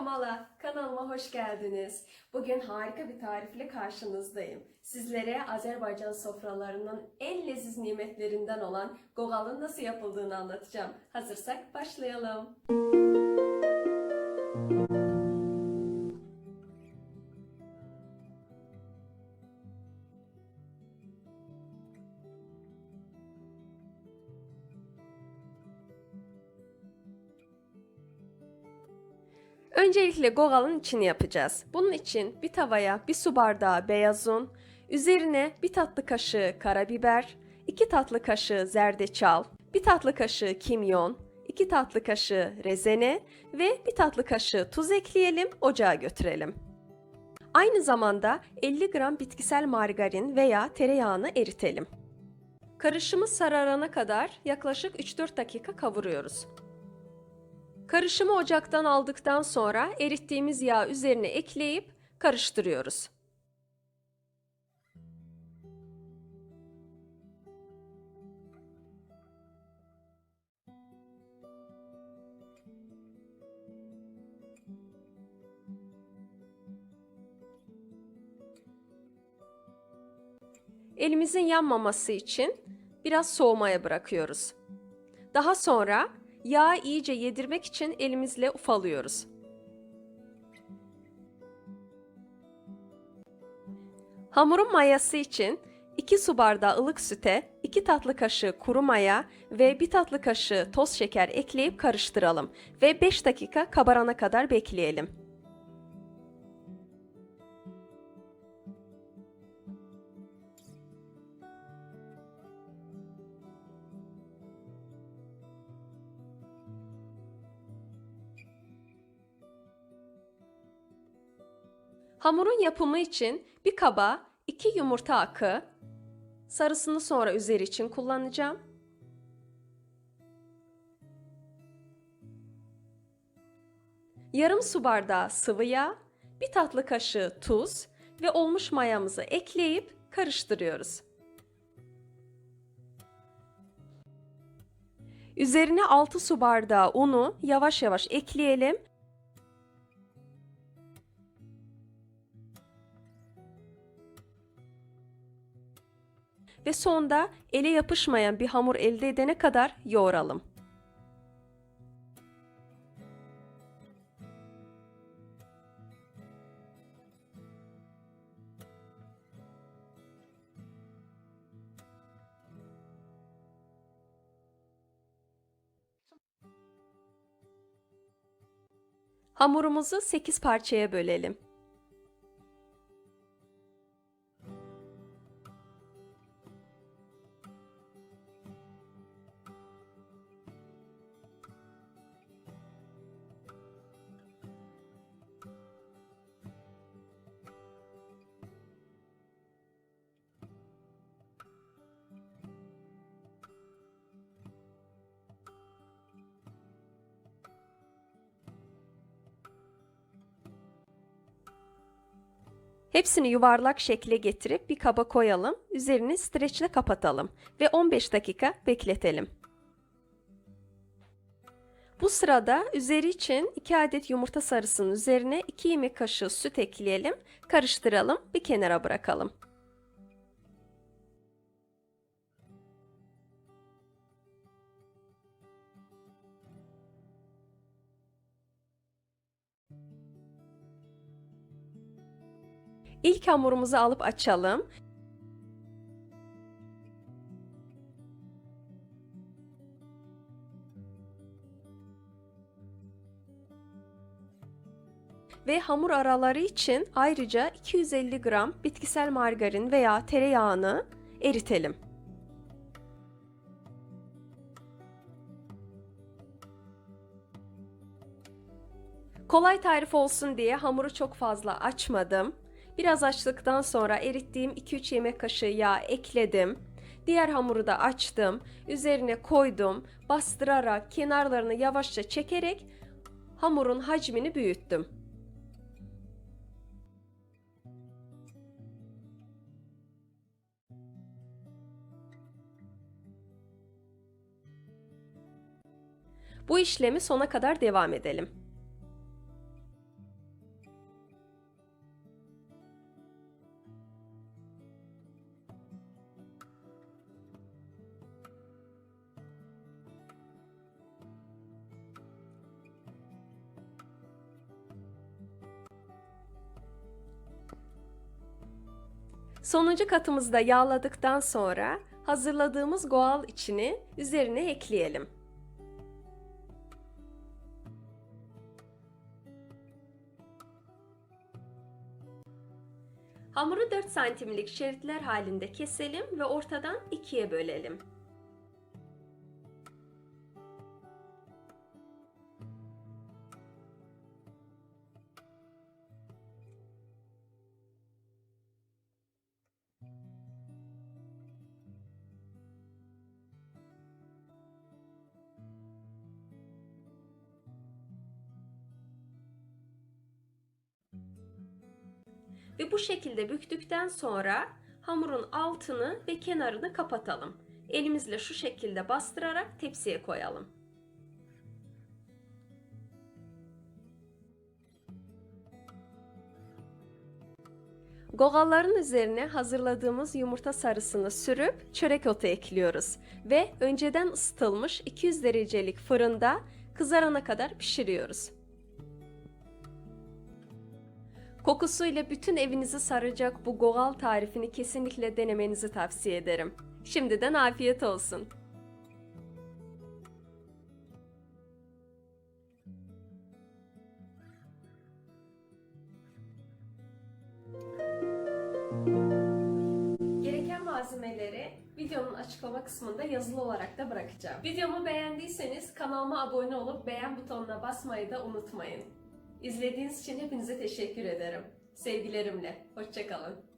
Kamala, kanalıma hoş geldiniz. Bugün harika bir tarifle karşınızdayım. Sizlere Azerbaycan sofralarının en leziz nimetlerinden olan gogalın nasıl yapıldığını anlatacağım. Hazırsak başlayalım. Öncelikle gogalın içini yapacağız. Bunun için bir tavaya bir su bardağı beyaz un, üzerine bir tatlı kaşığı karabiber, iki tatlı kaşığı zerdeçal, bir tatlı kaşığı kimyon, iki tatlı kaşığı rezene ve bir tatlı kaşığı tuz ekleyelim, ocağa götürelim. Aynı zamanda 50 gram bitkisel margarin veya tereyağını eritelim. Karışımı sararana kadar yaklaşık 3-4 dakika kavuruyoruz. Karışımı ocaktan aldıktan sonra erittiğimiz yağ üzerine ekleyip karıştırıyoruz. Elimizin yanmaması için biraz soğumaya bırakıyoruz. Daha sonra Yağı iyice yedirmek için elimizle ufalıyoruz. Hamurun mayası için 2 su bardağı ılık süte 2 tatlı kaşığı kuru maya ve 1 tatlı kaşığı toz şeker ekleyip karıştıralım ve 5 dakika kabarana kadar bekleyelim. Hamurun yapımı için bir kaba 2 yumurta akı, sarısını sonra üzeri için kullanacağım. Yarım su bardağı sıvı yağ, bir tatlı kaşığı tuz ve olmuş mayamızı ekleyip karıştırıyoruz. Üzerine 6 su bardağı unu yavaş yavaş ekleyelim ve sonda ele yapışmayan bir hamur elde edene kadar yoğuralım. Hamurumuzu 8 parçaya bölelim. Hepsini yuvarlak şekle getirip bir kaba koyalım. Üzerini streçle kapatalım ve 15 dakika bekletelim. Bu sırada üzeri için 2 adet yumurta sarısının üzerine 2 yemek kaşığı süt ekleyelim, karıştıralım, bir kenara bırakalım. İlk hamurumuzu alıp açalım. Ve hamur araları için ayrıca 250 gram bitkisel margarin veya tereyağını eritelim. Kolay tarif olsun diye hamuru çok fazla açmadım. Biraz açtıktan sonra erittiğim 2-3 yemek kaşığı yağ ekledim. Diğer hamuru da açtım. Üzerine koydum. Bastırarak kenarlarını yavaşça çekerek hamurun hacmini büyüttüm. Bu işlemi sona kadar devam edelim. Sonuncu katımızda yağladıktan sonra hazırladığımız goal içini üzerine ekleyelim. Hamuru 4 santimlik şeritler halinde keselim ve ortadan ikiye bölelim. Ve bu şekilde büktükten sonra hamurun altını ve kenarını kapatalım. Elimizle şu şekilde bastırarak tepsiye koyalım. Gogalların üzerine hazırladığımız yumurta sarısını sürüp çörek otu ekliyoruz ve önceden ısıtılmış 200 derecelik fırında kızarana kadar pişiriyoruz. Kokusuyla bütün evinizi saracak bu gogal tarifini kesinlikle denemenizi tavsiye ederim. Şimdiden afiyet olsun. Gereken malzemeleri videonun açıklama kısmında yazılı olarak da bırakacağım. Videomu beğendiyseniz kanalıma abone olup beğen butonuna basmayı da unutmayın. İzlediğiniz için hepinize teşekkür ederim. Sevgilerimle. Hoşçakalın.